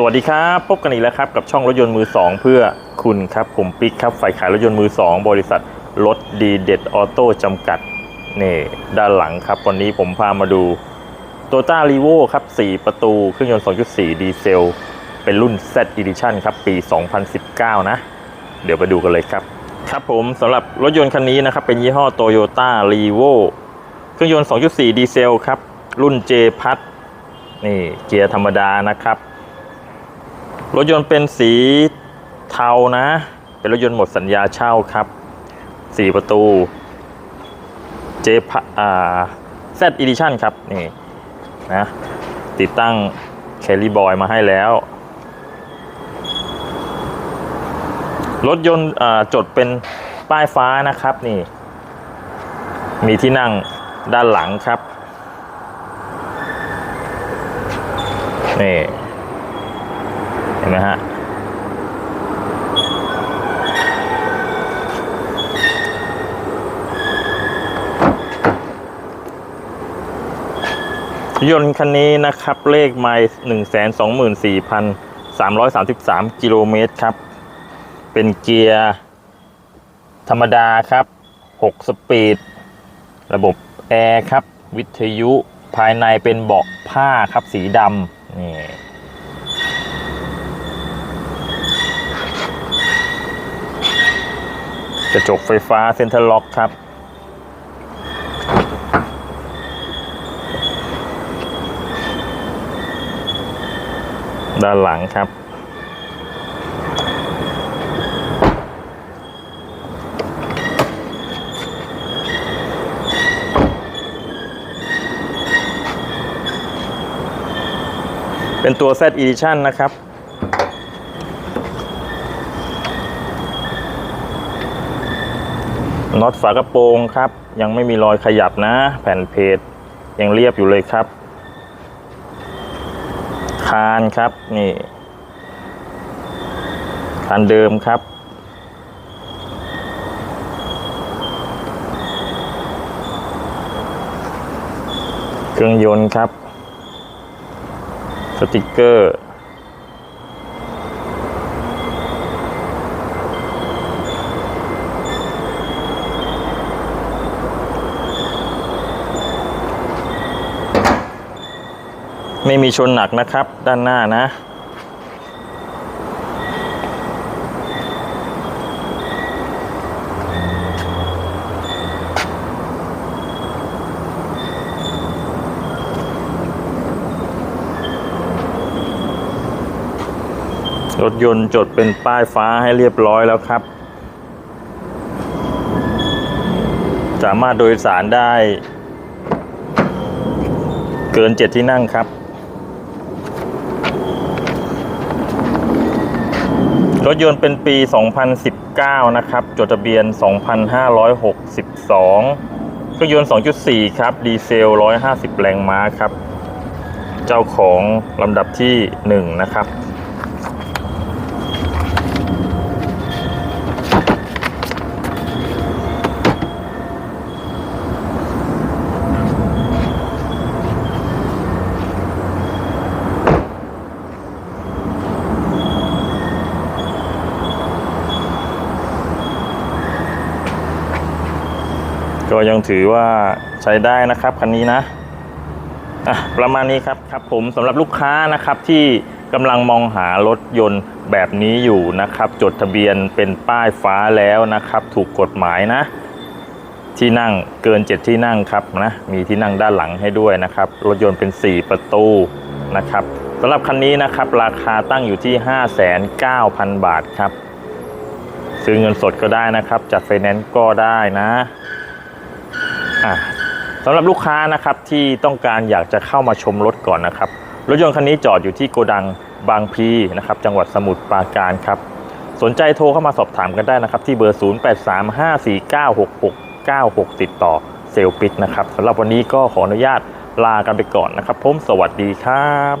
สวัสดีครับ พบกันอีกแล้วครับกับช่องรถยนต์มือ 2 เพื่อคุณครับผมปิ๊กครับฝ่ายขายรถยนต์มือ 2 บริษัทรถดีเด็ดออโต้จำกัดนี่ด้านหลังครับ วันนี้ผมพามาดู t o y o t a r e v o ครับ 4 ประตูเครื่องยนต์ 2.4 ดีเซล เป็นรุ่น Z Edition ครับ ปี 2019 นะ เดี๋ยวไปดูกันเลยครับ ครับผมสำหรับรถยนต์คันนี้นะครับ เป็นยี่ห้อ Toyota r e v o เครื่องยนต์ 2.4 ดีเซลครับ รุ่น J พัดนี่เกียร์ธรรมดานะครับ รถยนต์เป็นสีเทานะ เป็นรถยนต์หมดสัญญาเช่าครับ 4 ประตู J พัดอ่า Z Edition ครับ นี่นะติดตั้งแคลิบอยมาให้แล้ว รถยนต์อ่าจดเป็นป้ายฟ้านะครับนี่ มีที่นั่งด้านหลังครับ นี่ ห็นไหมฮะยนต์คันนี้นะครับ เลขไมล์หนึ่งแสนสองหมื่นสี่พันสามร้อยสามสิบสามกิโลเมตรครับ เป็นเกียร์ ธรรมดาครับ6สปีด ระบบแอร์ครับ วิทยุภายในเป็นเบาะผ้าครับสีดำนี่ ระจกไฟฟ้าเซ็นเตอร์ล็อกครับด้านหลังครับ เป็นตัว Z Edition นะครับ น็อตฝากระโปรงครับ ยังไม่มีรอยขยับนะ แผ่นเพจยังเรียบอยู่เลยครับ คานครับนี่คานเดิมครับเครื่องยนต์ครับ สติกเกอร์ ไม่มีชนหนักนะครับ ด้านหน้านะ รถยนต์จดเป็นป้ายฟ้าให้เรียบร้อยแล้วครับ สามารถโดยสารได้เกินเจ็ดที่นั่งครับ รถยนต์เป็นปี 2019 นะครับ จดทะเบียน 2562 เครื่องยนต์ 2.4 ครับ ดีเซล 150 แรงม้าครับ เจ้าของลำดับที่ 1 นะครับ ก็ยังถือว่าใช้ได้นะครับคันนี้นะอะประมาณนี้ครับครับผมสำหรับลูกค้านะครับที่กำลังมองหารถยนต์แบบนี้อยู่นะครับ จดทะเบียนเป็นป้ายฟ้าแล้วนะครับ ถูกกฎหมายนะ ที่นั่งเกิน 7 ที่นั่งครับนะมีที่นั่งด้านหลังให้ด้วยนะครับ รถยนต์เป็น 4 ประตูนะครับสำหรับคันนี้นะครับราคาตั้งอยู่ที่ 59,000 บาทครับ ซื้อเงินสดก็ได้นะครับ จัดไฟแนนซ์ก็ได้นะ อะสำหรับลูกค้านะครับที่ต้องการอยากจะเข้ามาชมรถก่อนนะครับ รถยนต์คันนี้จอดอยู่ที่โกดังบางพีนะครับจังหวัดสมุทรปราการครับ สนใจโทรเข้ามาสอบถามกันได้นะครับ ที่เบอร์ 0835496696 ติดต่อเซลปิกนะครับสำหรับวันนี้ก็ขออนุญาตลากันไปก่อนนะครับผมสวัสดีครับ